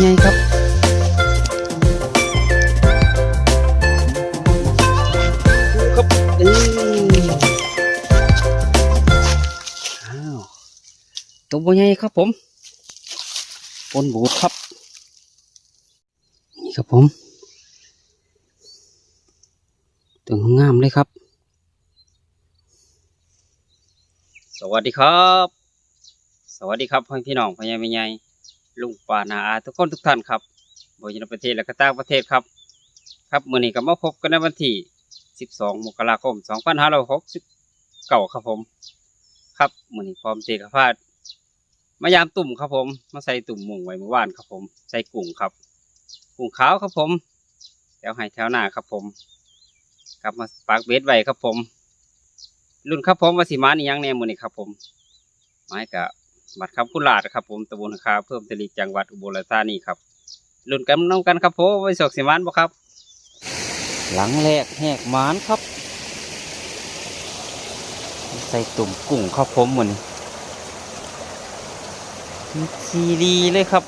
ใหญ่ๆครับ ดูครับเอ้ยอ้าวตัวบ่ใหญ่ครับผมปนบูดครับ นี่ครับผมตัวงามเลยครับ สวัสดีครับ สวัสดีครับพ่อพี่น้องพ่อใหญ่แม่ใหญ่ ลุงป้านาอาทุกคนทุกท่านครับบริในประเทศและก็ต่างประเทศครับ ครับมื้อนี้ก็มาพบกันในวันที่ 12 มกราคม 2569 ครับผม ครับมื้อนี้พร้อมเตะกพาดมายามตุ่มครับผม มาใส่ตุ่มหมุงไว้เมื่อวานครับผม ใส่กุ้งครับกุ้งขาวครับผมแถวไห้แถวหน้าครับผมกลับมาปากเบสไว้ครับผม รุ่นครับผมวาสิมานี่ยังแน่มือนี่ครับผมไม้กะบั ตรคำพุลาดครับ ผมตำบลคาเพิ่มตลีจังหวัดอุบลราชธานีครับรุ่นกันน้องกันครับผมไว้สกสิมานบ่ครับ หลังแรกแหกมานครับ ใส่ตุ่มกุ้งครับผมมือนี่มีซีรีเลยครับ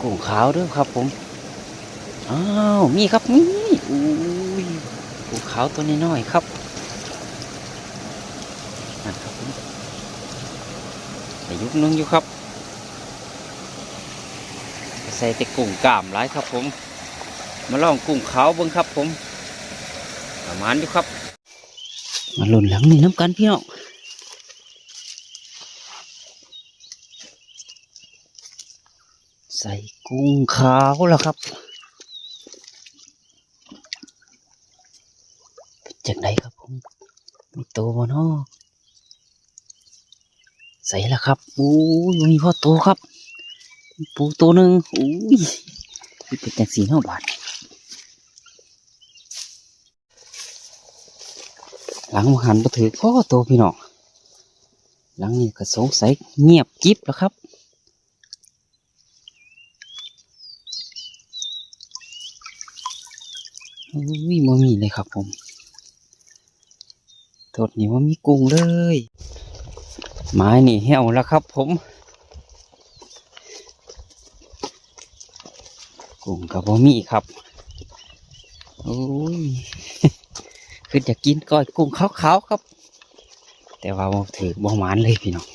กุ้งขาวด้วยครับผมอ้าวมีครับมีอุ้ยกุ้งขาวตัวน้อยๆครับนั่นครับผม แต่ยุกนึงอยู่ครับ ใส่แต่กุ้งกล้ามหลายครับผม มาลองกุ้งขาวเบิ้งครับผมประมาณอยู่ครับ มาหล่นหลังนี่น้ำกันพี่น้องใส่กุ้งขาวแล้วครับเป็นจังไดครับผมมีโตวบ่เนาะ ใส่แล้วครับโอ้ยมีพ่อโตครับ ปูตัวหนึ่งโอ้ยนี่เป็นจังสีเนาบาดหลังหันมาถือพ่อโตพี่น้องหลังนี้ก็สงสัยเงียบกิ๊บแล้วครับอุ้ยมันมีเลยครับผมโทษนี่ว่ามีกุ้งเลย ไม้นี่เหี่ยวแล้วครับผมกุ้งกับบ่มีครับโอ้ยคือจะกินก้อยกุ้งขาวๆครับ แต่ว่าถือบ่หมานเลยพี่น้อง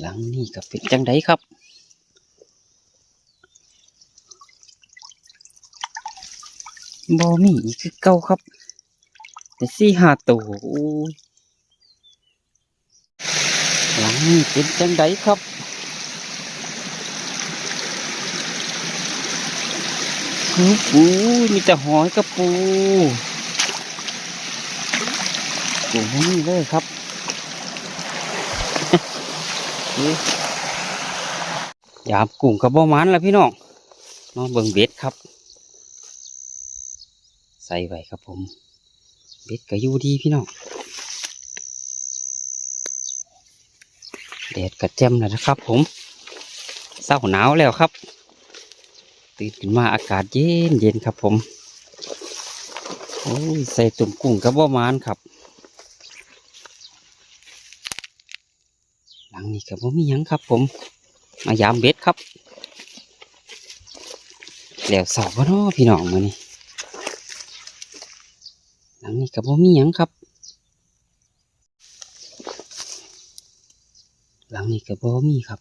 หลังนี่ก็เป็นจังไดครับ บอมีอีกคือเก่าครับแต่สี่ห้าตัวหลังนี่เป็นจังไดครับปูปูมีแต่หอยกับปูปูนี่เลยครับยามกุ้งกับบ่มันแล้วพี่น้องมาเบิ่งเบ็ดครับ ใส่ไว้ครับผมเบ็ดก็อยู่ดีพี่น้องแดดกระแจมแล้วนะครับ ผมเศร้าหนาวแล้วครับ ตื่นขึ้นมาอากาศเย็นเย็นครับผมโอ้ยใส่ตุ่มกุ้งกับบ่หมันครับ หลังนี้ก็บ่มียังครับ ผม มายามเบ็ดครับแล้วสอบว่านาะพี่น้องมือนี้ หลังนี้ก็บ่มีหยังครับ หลังนี้ก็บ่มีครับ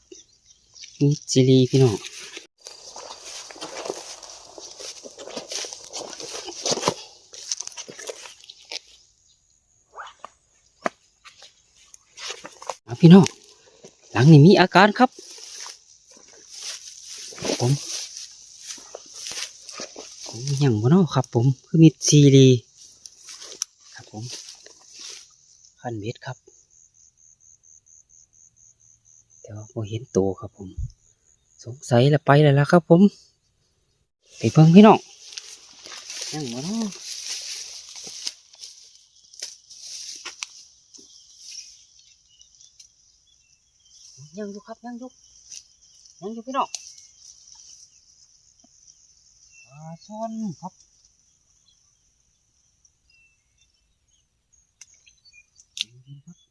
มีจิรีพี่น้องมาพี่น้องหลังนี้มีอาการครับ ผมผมยังบ่นาะครับ ผมคือมีซีรี ผมขั้นเม็ดครับแต่ว่าบ่เห็นโตวครับผม สงสัยแล้วไปแล้วล่ะครับผม ไปเบิ่งพี่น้องยังบ่เนาะยังอยู่ครับยังอยู่ยังอยู่พี่น้องอ่าาช่อนครับ เ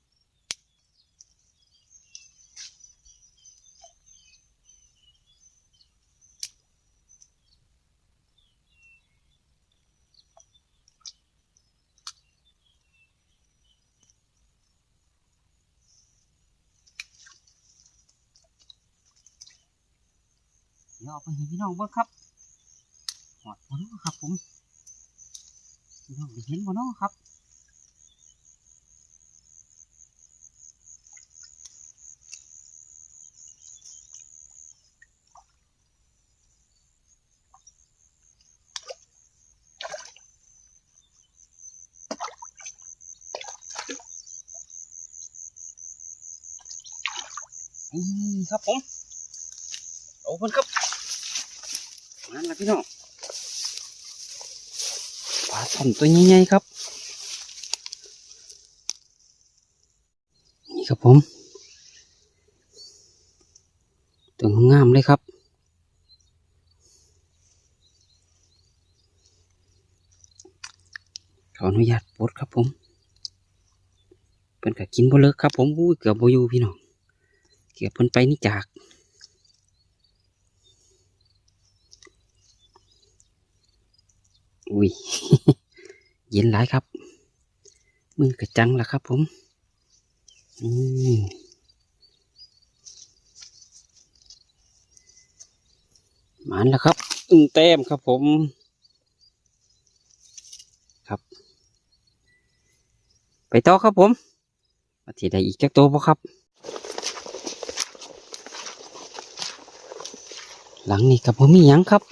ดี๋ยวเอาไปให้พี่น้องเบิ่งครับหอดบ่เนาะครับ ผมพี่น้องได้เห็นบ่เนาะครับนี่ครับผมเอาเพิ่นครับ นั่นละพี่น้องปลาช่อนตัวใหญ่ๆครับ นี่ครับผม ตัวงามเลยครับขออนุญาตปลดครับผมเป็นกะกินบ่เลิกครับผมอุ้ยเกือบบ่อยู่พี่น้องเกือบเพิ่นไปนี่จาก อุ้ยเย็นหลายครับ มือกระจังละครับ ผมอืมหมานแล้วครับอึ้งแต้มครับผมครับ ไปต่อครับผมมาที่ได้อีกจักตัวบ่ครับ หลังนี้กับผมมีหยังครับ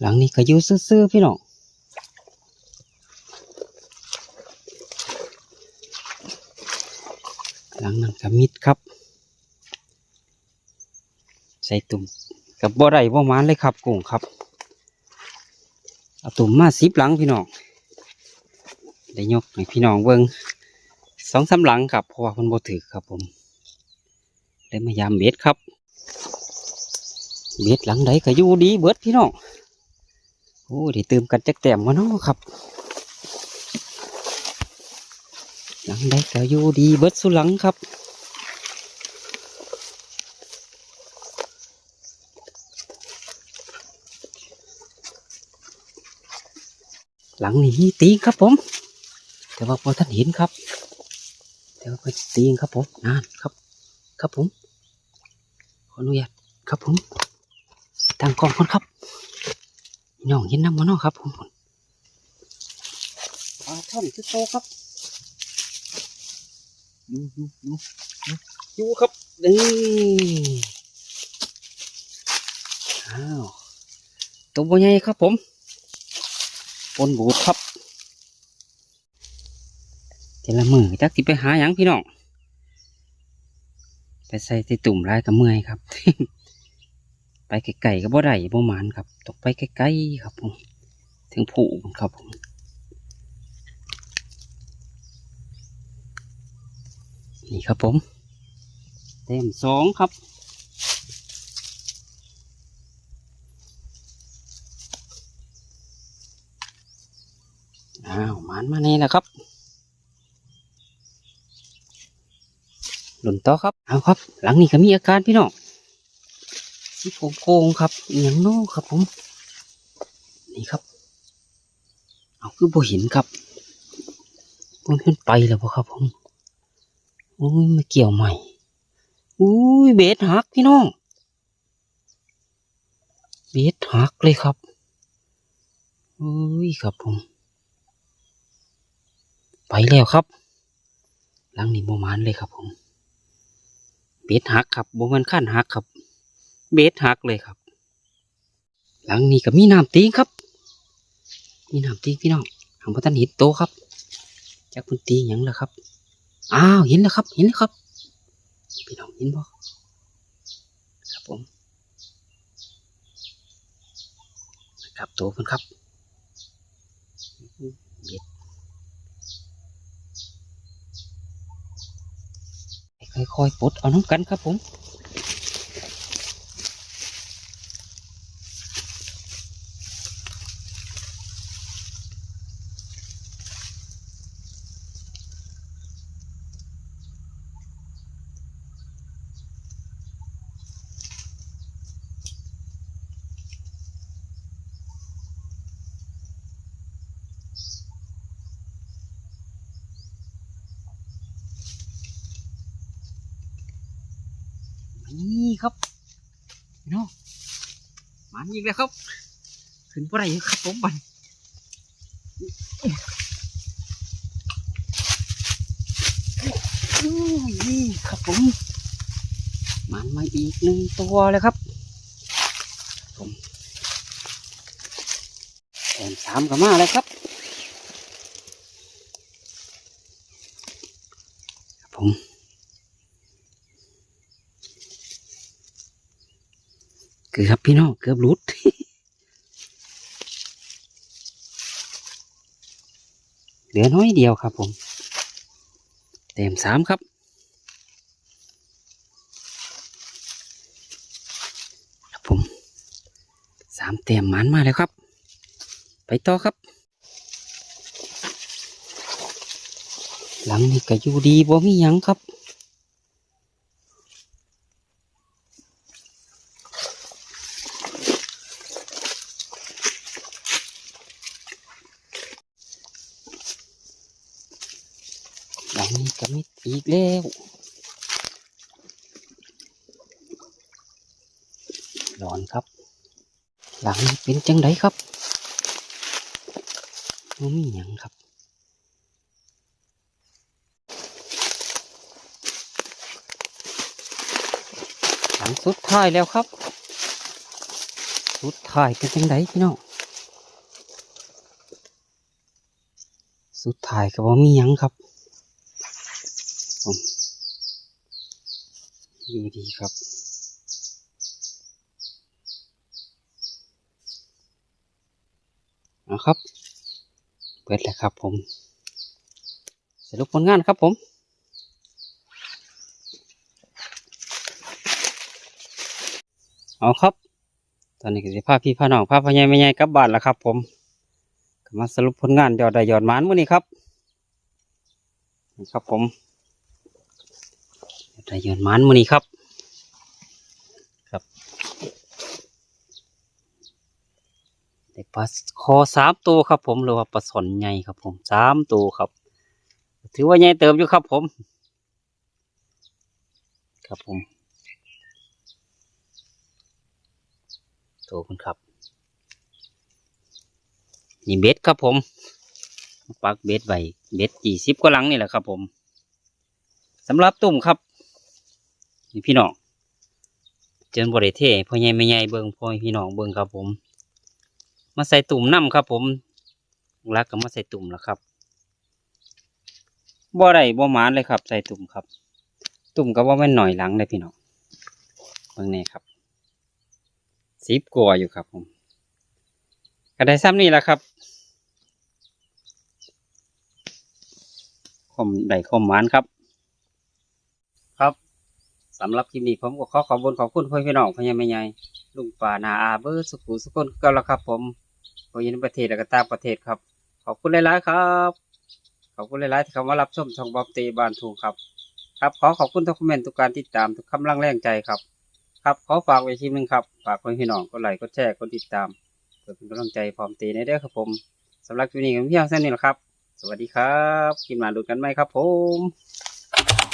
หลังนี้ก็อยู่ซื่อๆพี่น้องหลังนั้นก็มิดครับ ใส่ตุ่มกับบ่ได้บ่หมานเลยครับกุ้งครับเอาตุ่มมาสิบหลังพี่น้องได้ยกให้พี่น้องเบิ่งสองสามหลังครับเพราะว่ามันบ่ถือครับผมเลยมายามเบ็ดครับเบ็ดหลังใดก็อยู่ดีเบิดพี่น้อง โอ้ด้เติมกันจักแต้มมาเนาะครับหลังใดก็อยู่ดีเบิดสุหลังครับหลังนี้ตีครับผม แต่ว่าพอท่านเห็นครับเดี๋ยวไปตีงครับผมนานครับ ครับผม ขออนุญาตครับผมตั้งกล้องคนครับ พี่น้องเห็นน้ำมันเนาะครับผมปลาช่อนคือโตครับอยู่อยู่อยู่อยู่อยู่ครับนี่อ้าวตัวใหญ่ครับผมปนบูดครับเจละมือจักสิไปหาหยังพี่น้องไปใส่ที่ตุ่มลายกับเมื่อยครับ ไปไกลๆก็บ่ได้บ่หมานครับตกไปไกลๆครับผมถึงผู้ครับผมนี่ครับผมเต็มสองครับอ้าวหมานมานี่แหละครับหล่นต่อครับเอาครับ หลังนี้ก็มีอาการพี่น้อง สีโโค้งครับอหย่างโน้ครับผม นี่ครับ เอาคือบ่เห็นครับมันขึ้นไปแล้วบ่ครับผมโอ้ยมาเกี่ยวใหม่อุ้ยเบสหักพี่น้องเบสหักเลยครับอุ้ยครับผม ไปแล้วครับหลังนี้บ่มานเลยครับผมเบ็ดหักครับบ่มันขั้นหักครับ เบ็ดหักเลยครับ หลังนี้ก็มีน้ำตีงครับ มีน้ำตีงพี่น้องหางพระตันเห็นโตครับจากคุณตีงหยังแล้วครับ อ้าวเห็นแล้วครับ เห็นแล้วครับ พี่น้องเห็นบ่ครับผมครับโตเพิ่นครับเบ็ดค่อยๆปลดเอาน้ำกันครับผม นี่ครับพี่น้องมันอีกแล้วครับ ขึ้นไปครับผมบันอู้ยนี่ครับผมมันมาอีกหนึ่งตัวเลยครับผมแอนสามก็มาเลยครับ ครับผม เกือบพี่น้องเกือบหลุดเหลือน้อยเดียวครับผม เต็มสามครับ ครับผมสามเต็มมันมาแล้วครับ ไปต่อครับ หลังนี้ก็อยู่ดีบ่มียังครับ หลัง นี้ก็มิดอีกแล้วร้อนครับ หลังนี้เป็นจังไดครับบ่มีหยังครับหลังสุดท้ายแล้วครับ สุดท้ายเป็นจังไดพี่น้องสุดท้ายก็บ่มีหยังครับ ผม อยู่ดีครับเอครับ เปิดแล้วครับผม สรุปผลงานครับผมเอาครับ ตอนนี้ก็สิพาพี่พาน้องพาพ่อใหญ่แม่ใหญ่กลับบ้านแล้วครับ ผมมาสรุปผลงานยอดได้ยอดมานมื้อนี้ครับนี่ครับผม ได้ยอดหมันมือนี้ครับ ครับได้ปลาคอสามตัวครับ ผมหรือว่าปลาสนใหญ่ครับ ผมสามตัวครับ ถือว่าใหญ่เติมอยู่ครับ ผม ครับผมตัวคุณครับนี่เบ็ดครับผม ปักเบ็ดไว้เบ็ดยี่สิบกว่าหลังนี่แหละครับผมสำหรับตุ่มครับ พี่น้องเจนบริเทพ่อใหญ่ไม่ใหญ่เบิ่งพ่อพี่น้องเบิ่งครับผม มาใส่ตุ่มน้ำครับผมรักก็มาใส่ตุ่มแล้วครับบ่ได้บ่หมานเลยครับ ใส่ตุ่มครับ ตุ่มก็ว่าแม่นหน่อยหลังเลยพี่น้องเบิ่งนี่ครับสิบกว่าอยู่ครับผมก็ได้ซ้ำนี่แหละครับคมได้คมหมานครับครับ สำหรับคลิปนี้ผมก็ขอขอบคุณขอบคุณพ่อพี่น้องพ่อใหญ่แม่ใหญ่ลุงป่านาอาเบอร์สุขุสุขคนก็แล้วครับ ผมพ่อใหญ่ในประเทศและก็ตาประเทศครับ ขอบคุณหลายๆครับขอบคุณหลายๆที่เข้ามารับชมช่องบอบตีบานถูกครับ ครับขอขอบคุณทุกคอมเมนต์ทุกการติดตามทุกคำลังแรงใจครับ ครับขอฝากไว้ทีหนึงครับฝากพ่อพี่น้องกดไลค์กดแชร์กดติดตามเพื่อเป็นกำลังใจพร้อมตีในเด้อครับผมสำหรับคลิปนี้ก็เพียงเท่านี้แหละครับ สวัสดีครับกินมาดูกันไหมครับ ผม